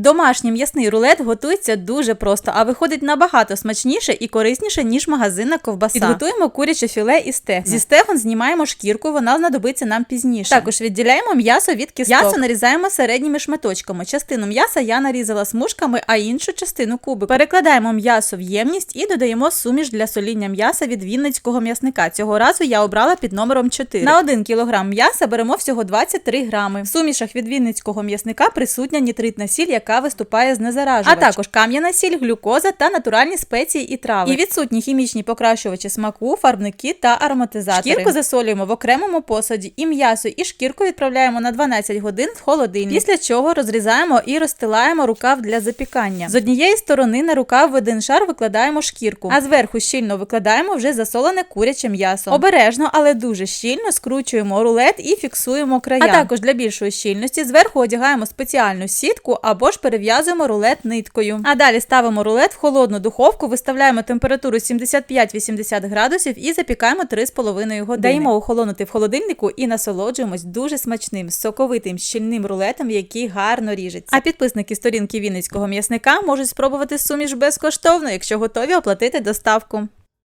Домашній м'ясний рулет готується дуже просто, а виходить набагато смачніше і корисніше, ніж магазинна ковбаса. Підготуємо куряче філе і стегна. Зі стегон знімаємо шкірку, вона знадобиться нам пізніше. Також відділяємо м'ясо від кісток. М'ясо нарізаємо середніми шматочками. Частину м'яса я нарізала смужками, а іншу частину кубик. Перекладаємо м'ясо в ємність і додаємо суміш для соління м'яса від вінницького м'ясника. Цього разу я обрала під номером 4. На 1 кг м'яса беремо всього 23 грами. В сумішах від вінницького м'ясника присутня нітритна сіль, яка виступає знезаражувач. А також кам'яна сіль, глюкоза та натуральні спеції і трави. І відсутні хімічні покращувачі смаку, фарбники та ароматизатори. Шкірку засолюємо в окремому посуді і м'ясо, і шкірку відправляємо на 12 годин в холодильник. Після чого розрізаємо і розстилаємо рукав для запікання. З однієї сторони на рукав в один шар викладаємо шкірку, а зверху щільно викладаємо вже засолене куряче м'ясо. Обережно, але дуже щільно скручуємо рулет і фіксуємо края. А також для більшої щільності зверху одягаємо спеціальну сітку або ж перев'язуємо рулет ниткою. А далі ставимо рулет в холодну духовку, виставляємо температуру 75-80 градусів і запікаємо 3,5 години. Даємо охолонути в холодильнику і насолоджуємось дуже смачним, соковитим, щільним рулетом, який гарно ріжеться. А підписники сторінки Вінницького м'ясника можуть спробувати суміш безкоштовно, якщо готові оплатити доставку.